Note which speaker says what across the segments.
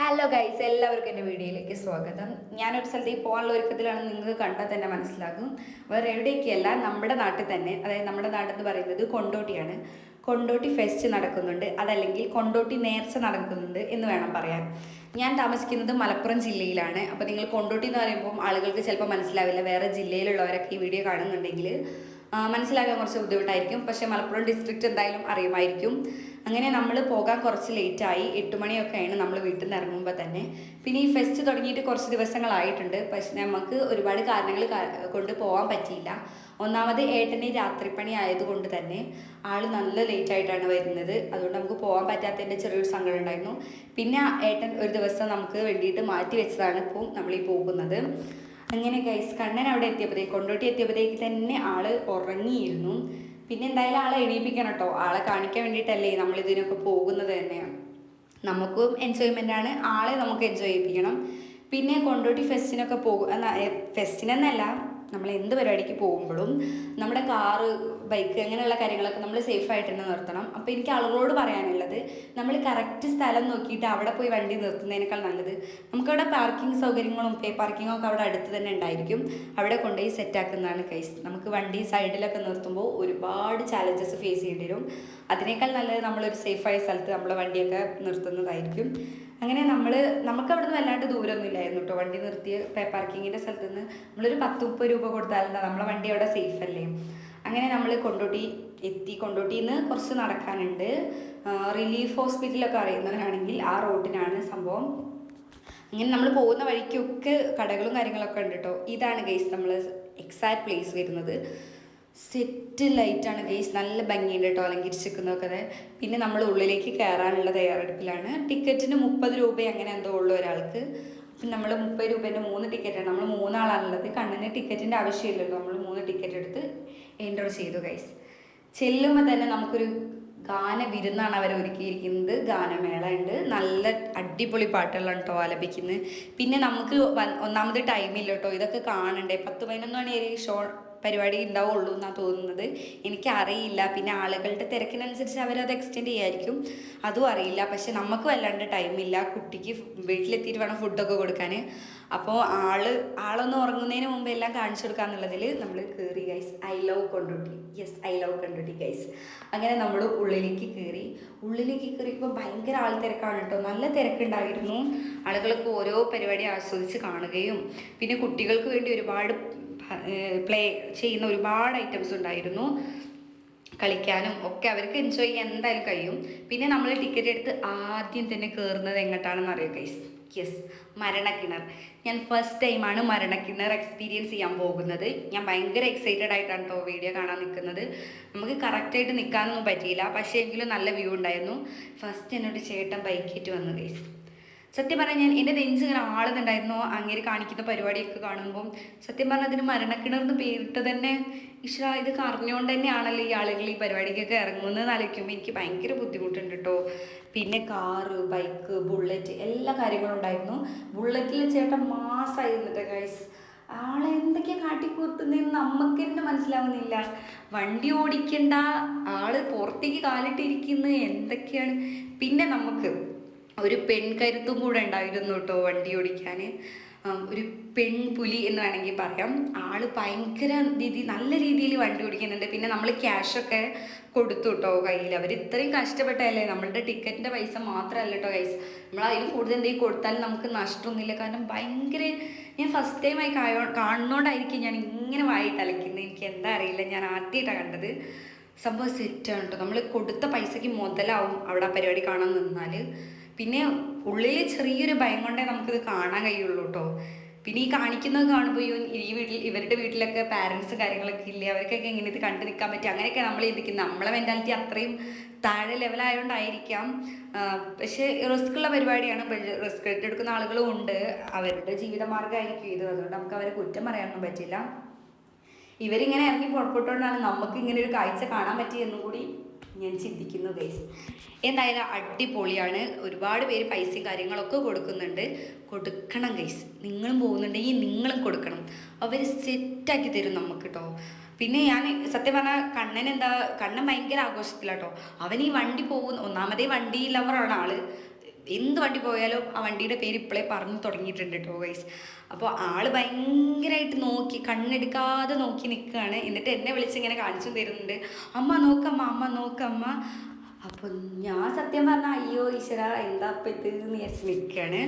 Speaker 1: Hello guys എല്ലാവർക്കും എന്റെ വീഡിയോയിലേക്ക് സ്വാഗതം. ഞാനൊരു സ്ഥലത്ത് ഈ പോകാനുള്ള ഒരുക്കത്തിലാണ് നിങ്ങൾക്ക് കണ്ടാൽ തന്നെ മനസ്സിലാകും. വേറെ എവിടേക്കല്ല നമ്മുടെ നാട്ടിൽ തന്നെ അതായത് നമ്മുടെ നാടെന്ന് പറയുന്നത് കൊണ്ടോട്ടിയാണ്. കൊണ്ടോട്ടി ഫെസ്റ്റ് നടക്കുന്നുണ്ട് അതല്ലെങ്കിൽ കൊണ്ടോട്ടി നേർച്ച നടക്കുന്നുണ്ട് എന്ന് വേണം പറയാൻ. ഞാൻ താമസിക്കുന്നത് മലപ്പുറം ജില്ലയിലാണ്. അപ്പോൾ നിങ്ങൾ കൊണ്ടോട്ടി എന്ന് പറയുമ്പോൾ ആളുകൾക്ക് ചിലപ്പോൾ മനസ്സിലാവില്ല വേറെ ജില്ലയിലുള്ളവരൊക്കെ ഈ വീഡിയോ കാണുന്നുണ്ടെങ്കിൽ മനസ്സിലാക്കാൻ കുറച്ച് ബുദ്ധിമുട്ടായിരിക്കും. പക്ഷേ മലപ്പുറം ഡിസ്ട്രിക്റ്റ് എന്തായാലും അറിയുമായിരിക്കും. അങ്ങനെ നമ്മൾ പോകാൻ കുറച്ച് ലേറ്റായി. എട്ട് മണിയൊക്കെയാണ് നമ്മൾ വീട്ടിൽ നിന്ന് ഇറങ്ങുമ്പോൾ തന്നെ. പിന്നെ ഈ ഫെസ്റ്റ് തുടങ്ങിയിട്ട് കുറച്ച് ദിവസങ്ങളായിട്ടുണ്ട്. പക്ഷെ നമുക്ക് ഒരുപാട് കാരണങ്ങൾ കൊണ്ട് പോകാൻ പറ്റിയില്ല. ഒന്നാമത് ഏട്ടന് രാത്രിപ്പണി ആയതുകൊണ്ട് തന്നെ ആൾ നല്ല ലേറ്റ് ആയിട്ടാണ് വരുന്നത്. അതുകൊണ്ട് നമുക്ക് പോകാൻ പറ്റാത്തതിന്റെ ചെറിയൊരു സങ്കടം ഉണ്ടായിരുന്നു. പിന്നെ ഏട്ടൻ ഒരു ദിവസം നമുക്ക് വേണ്ടിയിട്ട് മാറ്റി വെച്ചതാണ് ഇപ്പോൾ നമ്മളീ പോകുന്നത്. അങ്ങനെ ഗൈസ് കണ്ണൻ അവിടെ എത്തിയപ്പോഴത്തേക്ക് കൊണ്ടോട്ടി എത്തിയപ്പോഴത്തേക്ക് തന്നെ ആൾ ഉറങ്ങിയിരുന്നു. പിന്നെ എന്തായാലും ആളെ എണീപ്പിക്കണം കേട്ടോ ആളെ കാണിക്കാൻ വേണ്ടിയിട്ടല്ലേ നമ്മൾ ഇതിനൊക്കെ പോകുന്നത് തന്നെയാണ് നമുക്കും എൻജോയ്മെന്റ് ആണ്. ആളെ നമുക്ക് എൻജോയ് ചെയ്യിപ്പിക്കണം. പിന്നെ കൊണ്ടോട്ടി ഫെസ്റ്റിനൊക്കെ പോകും. ഫെസ്റ്റിനെന്നല്ല നമ്മൾ എന്ത് പരിപാടിക്ക് പോകുമ്പോഴും നമ്മുടെ കാറ് ബൈക്ക് അങ്ങനെയുള്ള കാര്യങ്ങളൊക്കെ നമ്മൾ സേഫ് ആയിട്ട് തന്നെ നിർത്തണം. അപ്പോൾ എനിക്ക് ആളുകളോട് പറയാനുള്ളത് നമ്മൾ കറക്റ്റ് സ്ഥലം നോക്കിയിട്ട് അവിടെ പോയി വണ്ടി നിർത്തുന്നതിനേക്കാൾ നല്ലത്. നമുക്കവിടെ പാർക്കിംഗ് സൗകര്യങ്ങളും പേ പാർക്കിങ്ങും ഒക്കെ അവിടെ അടുത്ത് തന്നെ ഉണ്ടായിരിക്കും. അവിടെ കൊണ്ടുപോയി സെറ്റ് ആക്കുന്നതാണ് കേസ് നമുക്ക് വണ്ടി സൈഡിലൊക്കെ നിർത്തുമ്പോൾ ഒരുപാട് ചാലഞ്ചസ് ഫേസ് ചെയ്യേണ്ടി വരും. അതിനേക്കാൾ നല്ലത് നമ്മളൊരു സേഫായ സ്ഥലത്ത് നമ്മളെ വണ്ടിയൊക്കെ നിർത്തുന്നതായിരിക്കും. അങ്ങനെ നമ്മൾ നമുക്ക് അവിടെ നിന്ന് വല്ലാണ്ട് ദൂരമൊന്നും ഇല്ലായിരുന്നു കേട്ടോ വണ്ടി നിർത്തിയ പാർക്കിങ്ങിന്റെ സ്ഥലത്ത് നിന്ന് നമ്മളൊരു പത്ത് മുപ്പത് രൂപ കൊടുത്താലെന്താ നമ്മളെ വണ്ടി അവിടെ സേഫ് അല്ലേ? അങ്ങനെ നമ്മൾ കൊണ്ടോട്ടി എത്തി. കൊണ്ടോട്ടിയിൽ നിന്ന് കുറച്ച് നടക്കാനുണ്ട്. റിലീഫ് ഹോസ്പിറ്റലൊക്കെ അറിയുന്നവരാണെങ്കിൽ ആ റോഡിനാണ് സംഭവം. അങ്ങനെ നമ്മൾ പോകുന്ന വഴിക്കൊക്കെ കടകളും കാര്യങ്ങളൊക്കെ ഉണ്ട് കേട്ടോ ഇതാണ് ഗൈസ് നമ്മൾ എക്സാക്ട് പ്ലേസ് വരുന്നത്. സെറ്റ് ലൈറ്റാണ് ഗെയ്സ് നല്ല ഭംഗിയുണ്ട് കേട്ടോ അലങ്കരിച്ചിരിക്കുന്നതൊക്കെ പിന്നെ നമ്മൾ ഉള്ളിലേക്ക് കയറാനുള്ള തയ്യാറെടുപ്പിലാണ്. ടിക്കറ്റിന് മുപ്പത് രൂപ അങ്ങനെ എന്തോ ഉള്ളു ഒരാൾക്ക്. അപ്പം നമ്മൾ മുപ്പത് രൂപേന്റെ മൂന്ന് ടിക്കറ്റാണ് നമ്മൾ മൂന്നാളാണുള്ളത്. കണ്ണിന് ടിക്കറ്റിന്റെ ആവശ്യമില്ലല്ലോ. നമ്മൾ മൂന്ന് ടിക്കറ്റ് എടുത്ത് എന്റർ ചെയ്തു ഗൈസ് ചെല്ലുമ്പോൾ തന്നെ നമുക്കൊരു ഗാന വിരുന്നാണ് അവർ ഒരുക്കിയിരിക്കുന്നത്. ഗാനമേള ഉണ്ട് നല്ല അടിപൊളി പാട്ടുകളാണ് കേട്ടോ ആലപിക്കുന്നത്. പിന്നെ നമുക്ക് ഒന്നാമത് ടൈമില്ല കേട്ടോ. ഇതൊക്കെ കാണണ്ടേ? പത്ത് പതിനൊന്ന് മണി വരെ ഷോ പരിപാടി ഉണ്ടാവുള്ളൂ എന്നാണ് തോന്നുന്നത്. എനിക്കറിയില്ല. പിന്നെ ആളുകളുടെ തിരക്കിനനുസരിച്ച് അവരത് എക്സ്റ്റെൻഡ് ചെയ്യായിരിക്കും. അതും അറിയില്ല. പക്ഷെ നമുക്ക് വല്ലാണ്ട് ടൈമില്ല കുട്ടിക്ക് വീട്ടിലെത്തിയിട്ട് വേണം ഫുഡൊക്കെ കൊടുക്കാൻ. അപ്പോൾ ആൾ ആളൊന്ന് ഉറങ്ങുന്നതിന് മുമ്പ് എല്ലാം കാണിച്ചു കൊടുക്കുക എന്നുള്ളതിൽ നമ്മൾ കയറി guys I love Kondotty. Yes I love Kondotty guys അങ്ങനെ നമ്മൾ ഉള്ളിലേക്ക് കയറി ഉള്ളിലേക്ക് കയറിയപ്പോൾ ഭയങ്കര ആൾ തിരക്കാണ് കേട്ടോ. നല്ല തിരക്കുണ്ടായിരുന്നു. ആളുകൾക്ക് ഓരോ പരിപാടി ആസ്വദിച്ച് കാണുകയും പിന്നെ കുട്ടികൾക്ക് വേണ്ടി ഒരുപാട് പ്ലേ ചെയ്യുന്ന ഒരുപാട് ഐറ്റംസ് ഉണ്ടായിരുന്നു. കളിക്കാനും ഒക്കെ അവർക്ക് എൻജോയ് ചെയ്യാൻ എന്തായാലും കഴിയും. പിന്നെ നമ്മൾ ടിക്കറ്റ് എടുത്ത് ആദ്യം തന്നെ കയറുന്നത് എങ്ങോട്ടാണെന്ന് അറിയാം ഗൈസ് യെസ് മരണക്കിണർ. ഞാൻ ഫസ്റ്റ് ടൈമാണ് മരണക്കിണർ എക്സ്പീരിയൻസ് ചെയ്യാൻ പോകുന്നത്. ഞാൻ ഭയങ്കര എക്സൈറ്റഡ് ആയിട്ടാണ് കേട്ടോ വീഡിയോ കാണാൻ നിൽക്കുന്നത് നമുക്ക് കറക്റ്റായിട്ട് നിൽക്കാനൊന്നും പറ്റിയില്ല. പക്ഷേ എങ്കിലും നല്ല വ്യൂ ഉണ്ടായിരുന്നു. ഫസ്റ്റ് എന്നോട് ചേട്ടൻ ബൈക്കേറ്റ് വന്നു ഗൈസ് സത്യം പറഞ്ഞാൽ എന്റെ നെഞ്ച് ഇങ്ങനെ ആളുന്നുണ്ടായിരുന്നു. അങ്ങനെ കാണിക്കുന്ന പരിപാടിയൊക്കെ കാണുമ്പോൾ സത്യം പറഞ്ഞാൽ അതിന് മരണക്കിണർന്ന് പേരിട്ട് തന്നെ ഈശ്വര ഇത് അറിഞ്ഞുകൊണ്ട് തന്നെയാണല്ലോ ഈ ആളുകൾ ഈ പരിപാടിക്കൊക്കെ ഇറങ്ങുന്നത് ആലോചിക്കുമ്പോൾ എനിക്ക് ഭയങ്കര ബുദ്ധിമുട്ടുണ്ട് കേട്ടോ പിന്നെ കാറ് ബൈക്ക് ബുള്ളറ്റ് എല്ലാ കാര്യങ്ങളും ഉണ്ടായിരുന്നു. ബുള്ളറ്റിൽ ചേട്ടൻ മാസമായിരുന്നിട്ട് ഗൈസ് ആളെ എന്തൊക്കെയാ കാട്ടിക്കൂട്ടുന്നതെന്ന് നമുക്ക് തന്നെ മനസ്സിലാവുന്നില്ല. വണ്ടി ഓടിക്കണ്ട ആൾ പുറത്തേക്ക് കാലിട്ടിരിക്കുന്നത് എന്തൊക്കെയാണ്? പിന്നെ നമുക്ക് ഒരു പെൺകരുത്തും കൂടെ ഉണ്ടായിരുന്നു കേട്ടോ വണ്ടി ഓടിക്കാൻ. ഒരു പെൺപുലി എന്ന് വേണമെങ്കിൽ പറയാം. ആൾ ഭയങ്കര രീതി നല്ല രീതിയിൽ വണ്ടി ഓടിക്കുന്നുണ്ട്. പിന്നെ നമ്മൾ ക്യാഷൊക്കെ കൊടുത്തു കേട്ടോ കയ്യിൽ. അവർ ഇത്രയും കഷ്ടപ്പെട്ടല്ലേ നമ്മളുടെ ടിക്കറ്റിന്റെ പൈസ മാത്രമല്ല കേട്ടോ കൈസ് നമ്മൾ അതിൽ കൂടുതൽ എന്തെങ്കിലും കൊടുത്താലും നമുക്ക് നഷ്ടമൊന്നുമില്ല. കാരണം ഭയങ്കര ഞാൻ ഫസ്റ്റ് ടൈമായി കായോ കാണുന്നോണ്ടായിരിക്കും ഞാൻ ഇങ്ങനെ വായിട്ട് അലക്കുന്നത് എനിക്ക് എന്താ അറിയില്ല. ഞാൻ ആദ്യമായിട്ടാണ് കണ്ടത്. സംഭവം സെറ്റാണ് കേട്ടോ. നമ്മൾ കൊടുത്ത പൈസയ്ക്ക് മുതലാവും അവിടെ പരിപാടി കാണാൻ നിന്നാൽ. പിന്നെ ഉള്ളിൽ ചെറിയൊരു ഭയം കൊണ്ടേ നമുക്കിത് കാണാൻ കഴിയുള്ളൂ കേട്ടോ പിന്നെ ഈ കാണിക്കുന്നത് കാണുമ്പോൾ ഈ വീട്ടിൽ ഇവരുടെ വീട്ടിലൊക്കെ പാരൻസ് കാര്യങ്ങളൊക്കെ ഇല്ലേ അവർക്കൊക്കെ എങ്ങനെ ഇത് കണ്ടു നിൽക്കാൻ പറ്റും? അങ്ങനെയൊക്കെ നമ്മൾ ചിന്തിക്കുന്നത് നമ്മളെ മെന്റാലിറ്റി അത്രയും താഴെ ലെവലായതുകൊണ്ടായിരിക്കാം പക്ഷേ റിസ്ക് ഉള്ള പരിപാടിയാണ്. റിസ്ക് എടുക്കുന്ന ആളുകളും ഉണ്ട്. അവരുടെ ജീവിതമാർഗമായിരിക്കും ഇത്. അതുകൊണ്ട് നമുക്ക് അവരെ കുറ്റം പറയാനൊന്നും പറ്റില്ല. ഇവരിങ്ങനെ ഇറങ്ങി പുറപ്പെട്ടുകൊണ്ടാണ് നമുക്ക് ഇങ്ങനെ ഒരു കാഴ്ച കാണാൻ പറ്റിയെന്നും കൂടി ഞാൻ ചിന്തിക്കുന്നു ഗൈസ് എന്തായാലും അടിപൊളിയാണ്. ഒരുപാട് പേര് പൈസയും കാര്യങ്ങളൊക്കെ കൊടുക്കുന്നുണ്ട്. കൊടുക്കണം ഗൈസ് നിങ്ങളും പോകുന്നുണ്ടെങ്കിൽ നിങ്ങളും കൊടുക്കണം. അവർ സെറ്റാക്കി തരും നമുക്ക് കേട്ടോ പിന്നെ ഞാൻ സത്യം പറഞ്ഞാൽ കണ്ണൻ എന്താ കണ്ണൻ ഭയങ്കര ആഘോഷത്തിലാട്ടോ. അവൻ ഈ വണ്ടി പോകുന്ന ഒന്നാമതേ വണ്ടി ആൾ. എന്ത് വണ്ടി പോയാലും ആ വണ്ടിയുടെ പേര് ഇപ്പോഴേ പറഞ്ഞു തുടങ്ങിയിട്ടുണ്ട് കേട്ടോ ഗൈസ് അപ്പോൾ ആൾ ഭയങ്കരമായിട്ട് നോക്കി കണ്ണെടുക്കാതെ നോക്കി നിൽക്കുകയാണ് എന്നിട്ട് എന്നെ വിളിച്ച് ഇങ്ങനെ കാണിച്ചു തരുന്നുണ്ട്. അമ്മ നോക്കമ്മ അമ്മ നോക്കമ്മ. അപ്പം ഞാൻ സത്യം പറഞ്ഞാൽ അയ്യോ ഈശ്വര എന്താ ഇപ്പം ഇത്? എന്ന് നിൽക്കുകയാണ്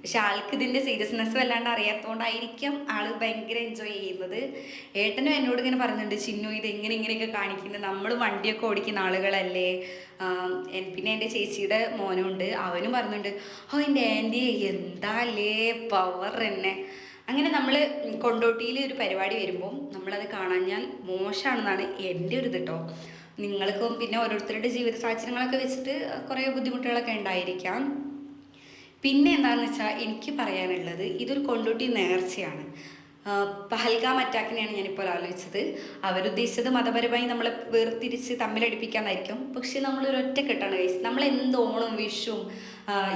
Speaker 1: പക്ഷെ ആൾക്ക് ഇതിന്റെ സീരിയസ്നെസ് വല്ലാണ്ട് അറിയാത്തതുകൊണ്ടായിരിക്കും ആൾ ഭയങ്കര എൻജോയ് ചെയ്യുന്നത്. ഏട്ടനും എന്നോട് ഇങ്ങനെ പറയുന്നുണ്ട് ചിന്നു ഇത് എങ്ങനെ ഇങ്ങനെയൊക്കെ കാണിക്കുന്നത് നമ്മൾ വണ്ടിയൊക്കെ ഓടിക്കുന്ന ആളുകളല്ലേ. പിന്നെ എന്റെ ചേച്ചിയുടെ മോനുണ്ട്. അവനും പറയുന്നുണ്ട് ഓ എന്റെ ആന്റി എന്താല്ലേ പവർ എന്നെ. അങ്ങനെ നമ്മൾ കൊണ്ടോട്ടിയിൽ ഒരു പരിപാടി വരുമ്പോൾ നമ്മളത് കാണാഞ്ഞാൽ മോശമാണെന്നാണ് എന്റെ ഒരു ഇത് കേട്ടോ നിങ്ങൾക്കും പിന്നെ ഓരോരുത്തരുടെ ജീവിത സാഹചര്യങ്ങളൊക്കെ വെച്ചിട്ട് കുറേ ബുദ്ധിമുട്ടുകളൊക്കെ ഉണ്ടായിരിക്കാം. പിന്നെ എന്താണെന്ന് വെച്ചാൽ എനിക്ക് പറയാനുള്ളത് ഇതൊരു കൊണ്ടോട്ടി നേർച്ചയാണ്. പഹൽഗാം അറ്റാക്കിനെയാണ് ഞാനിപ്പോൾ ആലോചിച്ചത്. അവരുദ്ദേശിച്ചത് മതപരമായി നമ്മളെ വേർതിരിച്ച് തമ്മിലടിപ്പിക്കാന്നായിരിക്കും. പക്ഷെ നമ്മളൊരു ഒറ്റക്കെട്ടാണ് കഴിച്ചത് നമ്മൾ എന്ത് ഓണവും വിഷുവും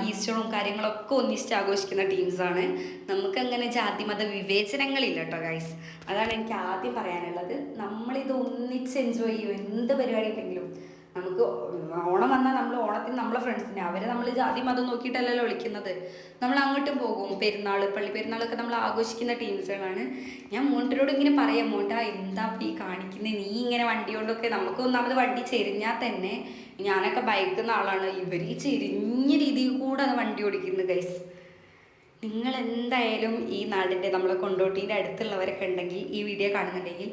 Speaker 1: ഈസ്റ്ററും കാര്യങ്ങളൊക്കെ ഒന്നിച്ചിട്ട് ആഘോഷിക്കുന്ന ടീംസാണ്. നമുക്കങ്ങനെ ജാതി മത വിവേചനങ്ങളില്ല കേട്ടോ ഗൈസ് അതാണ് എനിക്ക് ആദ്യം പറയാനുള്ളത്. നമ്മളിത് ഒന്നിച്ച് എൻജോയ് ചെയ്യും. എന്ത് പരിപാടി ഉണ്ടെങ്കിലും നമുക്ക് ഓണം വന്നാൽ നമ്മൾ ഓണത്തിന് നമ്മളെ ഫ്രണ്ട്സിനെ അവരെ നമ്മൾ ജാതി മതം നോക്കിയിട്ടല്ലല്ലോ വിളിക്കുന്നത്. നമ്മൾ അങ്ങോട്ടും പോകും. പെരുന്നാൾ പള്ളി പെരുന്നാളൊക്കെ നമ്മൾ ആഘോഷിക്കുന്ന ടീംസുകളാണ്. ഞാൻ മോണ്ടരോട് ഇങ്ങനെ പറയാം മോണ്ട എന്താ ഈ കാണിക്കുന്നത് നീ ഇങ്ങനെ വണ്ടി കൊണ്ടൊക്കെ നമുക്ക് ഒന്നാമത് വണ്ടി ചെരിഞ്ഞാൽ തന്നെ ഞാനൊക്കെ ബൈക്കുന്ന ആളാണ്. ഇവർ ഈ ചെരിഞ്ഞ രീതിയിൽ കൂടെ വണ്ടി ഓടിക്കുന്നത് ഗൈസ് നിങ്ങൾ എന്തായാലും ഈ നാടിന്റെ നമ്മളെ കൊണ്ടോട്ടീന്റെ അടുത്തുള്ളവരൊക്കെ ഉണ്ടെങ്കിൽ ഈ വീഡിയോ കാണുന്നുണ്ടെങ്കിൽ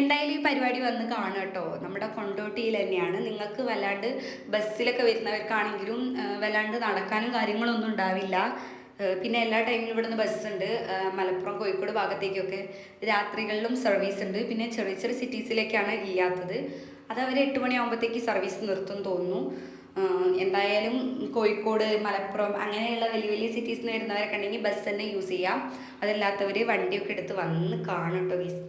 Speaker 1: എന്തായാലും ഈ പരിപാടി വന്ന് കാണുക കേട്ടോ. നമ്മുടെ കൊണ്ടോട്ടിയിൽ തന്നെയാണ്. നിങ്ങൾക്ക് വല്ലാണ്ട് ബസ്സിലൊക്കെ വരുന്നവർക്കാണെങ്കിലും വല്ലാണ്ട് നടക്കാനും കാര്യങ്ങളൊന്നും ഉണ്ടാവില്ല. പിന്നെ എല്ലാ ടൈമിലും ഇവിടുന്ന് ബസ്സുണ്ട് മലപ്പുറം കോഴിക്കോട് ഭാഗത്തേക്കൊക്കെ രാത്രികളിലും സർവീസ് ഉണ്ട്. പിന്നെ ചെറിയ ചെറിയ സിറ്റീസിലേക്കാണ് ഇല്ലാത്തത്. അത് അവർ എട്ട് മണിയാകുമ്പോഴത്തേക്ക് സർവീസ് നിർത്തും തോന്നുന്നു. എന്തായാലും കോഴിക്കോട് മലപ്പുറം അങ്ങനെയുള്ള വലിയ വലിയ സിറ്റീസിൽ നിന്ന് വരുന്നവരൊക്കെ ഉണ്ടെങ്കിൽ ബസ് തന്നെ യൂസ് ചെയ്യാം. അതല്ലാത്തവർ വണ്ടിയൊക്കെ എടുത്ത് വന്ന് കാണട്ടോ ഗീസ്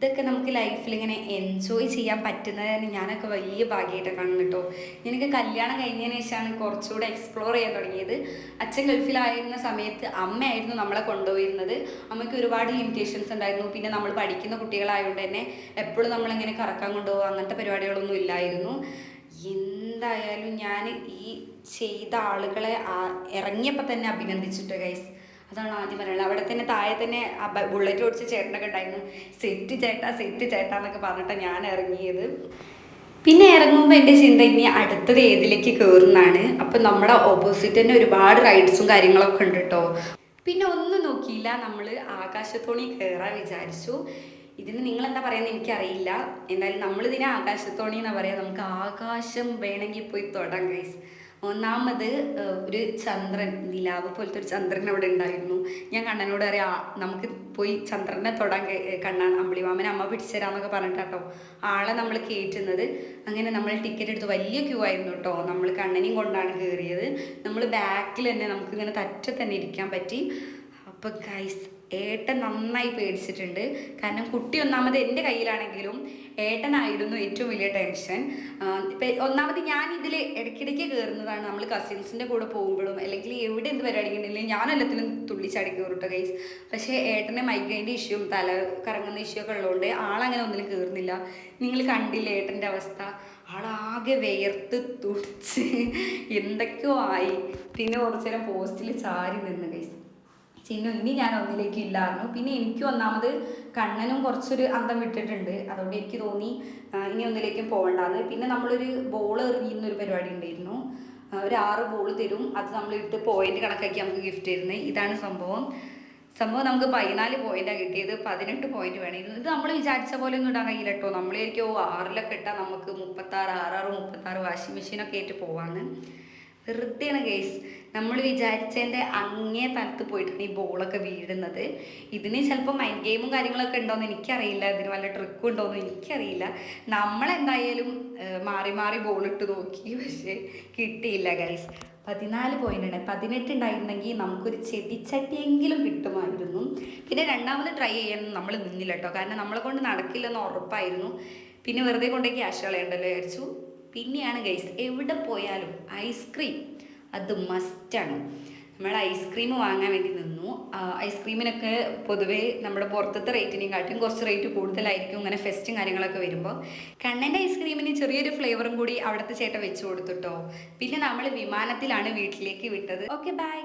Speaker 1: ഇതൊക്കെ നമുക്ക് ലൈഫിൽ ഇങ്ങനെ എൻജോയ് ചെയ്യാൻ പറ്റുന്നതിന് ഞാനൊക്കെ വലിയ ഭാഗ്യമായിട്ട് കാണുന്നു കേട്ടോ എനിക്ക് കല്യാണം കഴിഞ്ഞതിന് ശേഷമാണ് കുറച്ചുകൂടെ എക്സ്പ്ലോർ ചെയ്യാൻ തുടങ്ങിയത്. അച്ഛൻ ഗൾഫിലായിരുന്ന സമയത്ത് അമ്മയായിരുന്നു നമ്മളെ കൊണ്ടുപോയിരുന്നത്. അമ്മയ്ക്ക് ഒരുപാട് ലിമിറ്റേഷൻസ് ഉണ്ടായിരുന്നു. പിന്നെ നമ്മൾ പഠിക്കുന്ന കുട്ടികളായതുകൊണ്ട് തന്നെ എപ്പോഴും നമ്മളിങ്ങനെ കറക്കാൻ കൊണ്ടുപോകുക അങ്ങനത്തെ പരിപാടികളൊന്നും ഇല്ലായിരുന്നു. എന്തായാലും ഞാൻ ഈ ചെയ്ത ആളുകളെ ഇറങ്ങിയപ്പോൾ തന്നെ അഭിനന്ദിച്ചിട്ട് ഗൈസ് അതാണ് ആദ്യം പറയുന്നത് അവിടെ തന്നെ താഴെ തന്നെ ബുള്ളറ്റ് ഓടിച്ച ചേട്ടനൊക്കെ ഉണ്ടായിരുന്നു. സെറ്റ് ചേട്ടാ സെറ്റ് ചേട്ടാ എന്നൊക്കെ പറഞ്ഞിട്ടാണ് ഞാൻ ഇറങ്ങിയത്. പിന്നെ ഇറങ്ങുമ്പോൾ എന്റെ ചിന്ത ഇനി അടുത്തത് ഏതിലേക്ക് കയറുന്നതാണ് അപ്പം നമ്മുടെ ഓപ്പോസിറ്റ് തന്നെ ഒരുപാട് റൈഡ്സും കാര്യങ്ങളൊക്കെ ഉണ്ട് കേട്ടോ പിന്നെ ഒന്നും നോക്കിയില്ല. നമ്മൾ ആകാശത്തോണി കയറാൻ വിചാരിച്ചു. ഇതിന് നിങ്ങൾ എന്താ പറയുന്നത് എനിക്കറിയില്ല. എന്തായാലും നമ്മളിതിനെ ആകാശത്തോണി എന്നാ പറയാ. നമുക്ക് ആകാശം വേണമെങ്കിൽ പോയി തൊടാം ഗൈസ് ഒന്നാമത് ഒരു ചന്ദ്രൻ നിലാവ് പോലത്തെ ഒരു ചന്ദ്രൻ അവിടെ ഉണ്ടായിരുന്നു. ഞാൻ കണ്ണനോട് അറിയാം നമുക്ക് പോയി ചന്ദ്രനെ തൊടാൻ കണ്ണാണ് അമ്പിളിമാമൻ അമ്മ പിടിച്ചു തരാന്നൊക്കെ പറഞ്ഞിട്ടാട്ടോ ആളെ നമ്മൾ കയറ്റുന്നത്. അങ്ങനെ നമ്മൾ ടിക്കറ്റ് എടുത്ത് വലിയ ക്യൂ ആയിരുന്നു കേട്ടോ നമ്മൾ കണ്ണനെയും കൊണ്ടാണ് കയറിയത് നമ്മൾ ബാക്കിൽ തന്നെ നമുക്ക് ഇങ്ങനെ തറ്റ തന്നെ ഇരിക്കാൻ പറ്റി. അപ്പം ഗൈസ് ഏട്ടൻ നന്നായി പേടിച്ചിട്ടുണ്ട്. കാരണം കുട്ടി ഒന്നാമത് എന്റെ കയ്യിലാണെങ്കിലും ഏട്ടനായിരുന്നു ഏറ്റവും വലിയ ടെൻഷൻ. ഇപ്പം ഒന്നാമത് ഞാൻ ഇതിൽ ഇടയ്ക്കിടയ്ക്ക് കയറുന്നതാണ് നമ്മൾ കസിൻസിന്റെ കൂടെ പോകുമ്പോഴും അല്ലെങ്കിൽ എവിടെ എന്ത് പരിപാടി ഉണ്ടെങ്കിലും ഞാൻ എല്ലാത്തിലും തുള്ളിച്ചാടി കയറുട്ടോ ഗൈസ് പക്ഷേ ഏട്ടന് മൈഗ്രൈന്റെ ഇഷ്യൂവും തല കറങ്ങുന്ന ഇഷ്യൂ ഒക്കെ ഉള്ളതുകൊണ്ട് ആളങ്ങനെ ഒന്നിലും കയറുന്നില്ല നിങ്ങൾ കണ്ടില്ല ഏട്ടന്റെ അവസ്ഥ? ആളാകെ വേർത്ത് തുടിച്ച് എന്തൊക്കെയോ ആയി. പിന്നെ കുറച്ചു നേരം പോസ്റ്റിൽ ചാരി നിന്ന് ഗൈസ് ചിന്നു ഇനി ഞാൻ ഒന്നിലേക്ക് ഇല്ലായിരുന്നു പിന്നെ എനിക്ക് ഒന്നാമത് കണ്ണനും കുറച്ചൊരു അന്തം വിട്ടിട്ടുണ്ട്. അതുകൊണ്ട് എനിക്ക് തോന്നി ഇനി ഒന്നിലേക്കും പോകണ്ടാന്ന് പിന്നെ നമ്മളൊരു ബോൾ എറിയുന്നൊരു പരിപാടി ഉണ്ടായിരുന്നു. ഒരു ആറ് ബോൾ തരും. അത് നമ്മൾ ഇട്ട് പോയിന്റ് കണക്കാക്കി നമുക്ക് ഗിഫ്റ്റ് തരുന്നത് ഇതാണ് സംഭവം. സംഭവം നമുക്ക് പതിനാല് പോയിന്റാണ് കിട്ടിയത്. പതിനെട്ട് പോയിന്റ് വേണമായിരുന്നു ഇത് നമ്മൾ വിചാരിച്ച പോലെ ഒന്നും ഇടാൻ കഴിയില്ല കേട്ടോ നമ്മളേക്കോ ആറിലൊക്കെ ഇട്ടാൽ നമുക്ക് മുപ്പത്താറ് ആറാറ് മുപ്പത്താറ് വാഷിംഗ് മെഷീനൊക്കെ ആയിട്ട് പോവാന്ന്. വെറുതെയാണ് കേസ് നമ്മൾ വിചാരിച്ചതിന്റെ അങ്ങേ തലത്ത് പോയിട്ടാണ് ഈ ബോളൊക്കെ വീഴുന്നത്. ഇതിന് ചിലപ്പോൾ മൈൻഡ് ഗെയിമും കാര്യങ്ങളൊക്കെ ഉണ്ടോയെന്ന് എനിക്കറിയില്ല. ഇതിന് വല്ല ട്രിക്കും ഉണ്ടോയെന്ന് എനിക്കറിയില്ല. നമ്മളെന്തായാലും മാറി മാറി ബോൾ ഇട്ട് നോക്കി. പക്ഷേ കിട്ടിയില്ല ഗൈസ് പതിനാല് പോയിന്റ് ഉണ്ട് പതിനെട്ട് ഉണ്ടായിരുന്നെങ്കിൽ നമുക്കൊരു ചെടിച്ചട്ടിയെങ്കിലും കിട്ടുമായിരുന്നു. പിന്നെ രണ്ടാമത് ട്രൈ ചെയ്യാൻ നമ്മൾ നിന്നില്ല കേട്ടോ. കാരണം നമ്മളെ കൊണ്ട് നടക്കില്ലെന്ന് ഉറപ്പായിരുന്നു. പിന്നെ വെറുതെ കൊണ്ടേ ക്യാഷ് കളയണ്ടല്ലോ വിചാരിച്ചു. പിന്നെയാണ് ഗൈസ് എവിടെ പോയാലും ഐസ്ക്രീം അത് മസ്റ്റാണ് നമ്മൾ ഐസ്ക്രീം വാങ്ങാൻ വേണ്ടി നിന്നു. ഐസ്ക്രീമിനൊക്കെ പൊതുവേ നമ്മുടെ പുറത്തത്തെ റേറ്റിനെയും കാട്ടും കുറച്ച് റേറ്റ് കൂടുതലായിരിക്കും ഇങ്ങനെ ഫെസ്റ്റും കാര്യങ്ങളൊക്കെ വരുമ്പോൾ കണ്ണന്റെ ഐസ്ക്രീമിന് ചെറിയൊരു ഫ്ലേവറും കൂടി അവിടുത്തെ ചേട്ടൻ വെച്ച് കൊടുത്തുട്ടോ പിന്നെ നമ്മൾ വിമാനത്തിലാണ് വീട്ടിലേക്ക് വിട്ടത്. Okay bye